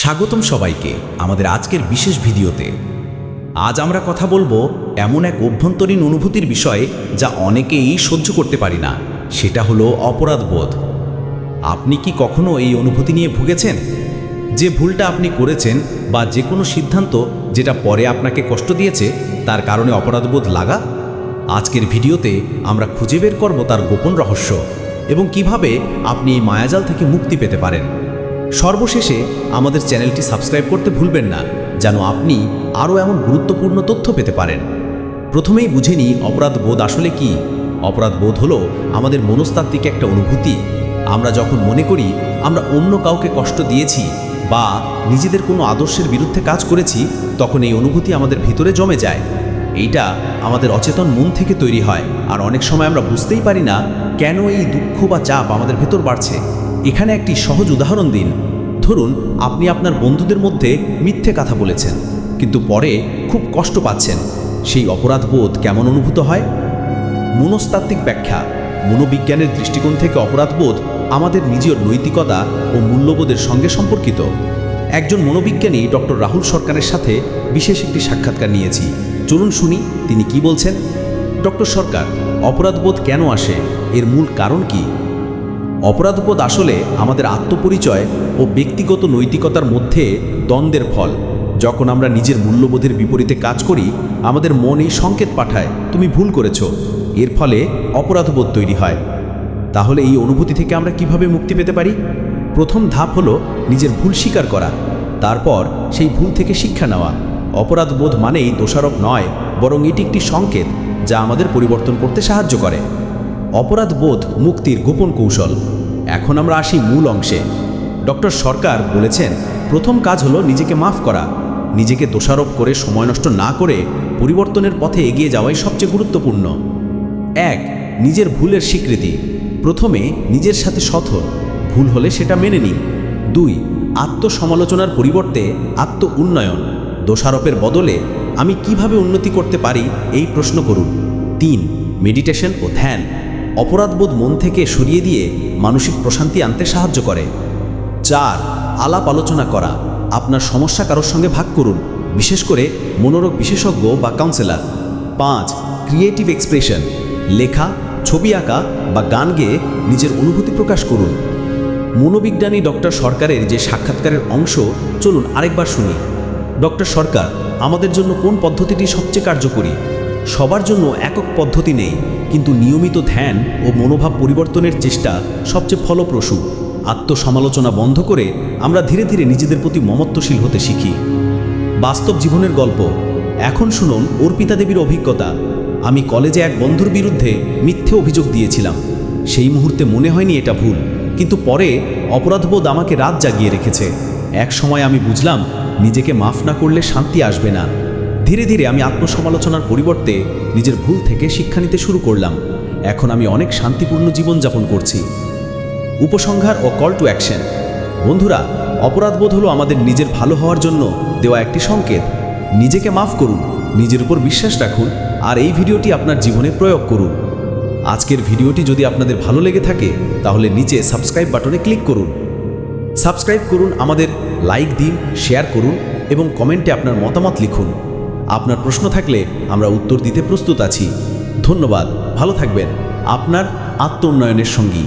স্বাগতম সবাইকে আমাদের আজকের বিশেষ ভিডিওতে। আজ আমরা কথা বলব এমন এক অভ্যন্তরীণ অনুভূতির বিষয়ে যা অনেকেই সহ্য করতে পারি না, সেটা হলো অপরাধবোধ। আপনি কি কখনো এই অনুভূতি নিয়ে ভুগেছেন? যে ভুলটা আপনি করেছেন বা যে কোনো সিদ্ধান্ত যেটা পরে আপনাকে কষ্ট দিয়েছে, তার কারণে অপরাধবোধ লাগা? আজকের ভিডিওতে আমরা খুঁজে বের করব তার গোপন রহস্য এবং কীভাবে আপনি এই মায়াজাল থেকে মুক্তি পেতে পারেন। সর্বশেষে আমাদের চ্যানেলটি সাবস্ক্রাইব করতে ভুলবেন না, যেন আপনি আরও এমন গুরুত্বপূর্ণ তথ্য পেতে পারেন। প্রথমেই বুঝে নিই অপরাধ বোধ আসলে কি। অপরাধ বোধ হলো আমাদের মনস্তাত্ত্বিক একটা অনুভূতি। আমরা যখন মনে করি আমরা অন্য কাউকে কষ্ট দিয়েছি বা নিজেদের কোনো আদর্শের বিরুদ্ধে কাজ করেছি, তখন এই অনুভূতি আমাদের ভিতরে জমে যায়। এইটা আমাদের অচেতন মন থেকে তৈরি হয়, আর অনেক সময় আমরা বুঝতেই পারি না কেন এই দুঃখ বা চাপ আমাদের ভেতর বাড়ছে। এখানে একটি সহজ উদাহরণ দিন। ধরুন, আপনি আপনার বন্ধুদের মধ্যে মিথ্যে কথা বলেছেন, কিন্তু পরে খুব কষ্ট পাচ্ছেন। সেই অপরাধবোধ কেমন অনুভূত হয়? মনস্তাত্ত্বিক ব্যাখ্যা। মনোবিজ্ঞানের দৃষ্টিকোণ থেকে অপরাধবোধ আমাদের নিজের নৈতিকতা ও মূল্যবোধের সঙ্গে সম্পর্কিত। একজন মনোবিজ্ঞানী ডক্টর রাহুল সরকারের সাথে বিশেষ একটি সাক্ষাৎকার নিয়েছি। চলুন শুনি তিনি কি বলছেন। ডক্টর সরকার, অপরাধবোধ কেন আসে? এর মূল কারণ কি? অপরাধবোধ আসলে আমাদের আত্মপরিচয় ও ব্যক্তিগত নৈতিকতার মধ্যে দ্বন্দ্বের ফল। যখন আমরা নিজের মূল্যবোধের বিপরীতে কাজ করি, আমাদের মন এই সংকেত পাঠায়, তুমি ভুল করেছ। এর ফলে অপরাধবোধ তৈরি হয়। তাহলে এই অনুভূতি থেকে আমরা কীভাবে মুক্তি পেতে পারি? প্রথম ধাপ হলো নিজের ভুল স্বীকার করা, তারপর সেই ভুল থেকে শিক্ষা নেওয়া। অপরাধবোধ মানেই দোষারোপ নয়, বরং এটি একটি সংকেত যা আমাদের পরিবর্তন করতে সাহায্য করে। অপরাধ বোধ মুক্তির গোপন কৌশল। এখন আমরা আসি মূল অংশে। ডক্টর সরকার বলেছেন, প্রথম কাজ হলো নিজেকে মাফ করা। নিজেকে দোষারোপ করে সময় নষ্ট না করে পরিবর্তনের পথে এগিয়ে যাওয়াই সবচেয়ে গুরুত্বপূর্ণ। এক, নিজের ভুলের স্বীকৃতি। প্রথমে নিজের সাথে হন ভুল হলে সেটা মেনে নিন। দুই, আত্মসমালোচনার পরিবর্তে আত্ম উন্নয়ন। দোষারোপের বদলে আমি কীভাবে উন্নতি করতে পারি, এই প্রশ্ন করুন। তিন, মেডিটেশন ও ধ্যান। অপরাধবোধ মন থেকে সরিয়ে দিয়ে মানসিক প্রশান্তি আনতে সাহায্য করে। চার, আলাপ আলোচনা করা। আপনার সমস্যা কারোর সঙ্গে ভাগ করুন, বিশেষ করে মনোরোগ বিশেষজ্ঞ বা কাউন্সেলর পাঁচ ক্রিয়েটিভ এক্সপ্রেশন লেখা, ছবি আঁকা বা গান গেয়ে নিজের অনুভূতি প্রকাশ করুন। মনোবিজ্ঞানী ডক্টর সরকারের যে সাক্ষাৎকারের অংশ, চলুন আরেকবার শুনি। ডক্টর সরকার, আমাদের জন্য কোন পদ্ধতিটি সবচেয়ে কার্যকরী? সবার জন্য একক পদ্ধতি নেই, কিন্তু নিয়মিত ধ্যান ও মনোভাব পরিবর্তনের চেষ্টা সবচেয়ে ফলপ্রসূ। আত্মসমালোচনা বন্ধ করে আমরা ধীরে ধীরে নিজেদের প্রতি মমত্বশীল হতে শিখি। বাস্তব জীবনের গল্প। এখন শুনুন অর্পিতা দেবীর অভিজ্ঞতা। আমি কলেজে এক বন্ধুর বিরুদ্ধে মিথ্যে অভিযোগ দিয়েছিলাম। সেই মুহূর্তে মনে হয়নি এটা ভুল, কিন্তু পরে অপরাধবোধ আমাকে রাত জাগিয়ে রেখেছে। এক সময় আমি বুঝলাম, নিজেকে মাফ না করলে শান্তি আসবে না। ধীরে ধীরে আমি আত্মসমালোচনার পরিবর্তে নিজের ভুল থেকে শিক্ষা নিতে শুরু করলাম। এখন আমি অনেক শান্তিপূর্ণ জীবনযাপন করছি। উপসংহার ও কল টু অ্যাকশন বন্ধুরা, অপরাধবোধ হলো আমাদের নিজের ভালো হওয়ার জন্য দেওয়া একটি সংকেত। নিজেকে মাফ করুন, নিজের উপর বিশ্বাস রাখুন, আর এই ভিডিওটি আপনার জীবনে প্রয়োগ করুন। আজকের ভিডিওটি যদি আপনাদের ভালো লেগে থাকে, তাহলে নিচে সাবস্ক্রাইব বাটনে ক্লিক করুন। সাবস্ক্রাইব করুন, আমাদের লাইক দিন শেয়ার করুন, এবং কমেন্টে আপনার মতামত লিখুন। আপনার প্রশ্ন থাকলে আমরা উত্তর দিতে প্রস্তুত আছি। ধন্যবাদ, ভালো থাকবেন। আপনার আত্ম উন্নয়নের সঙ্গী।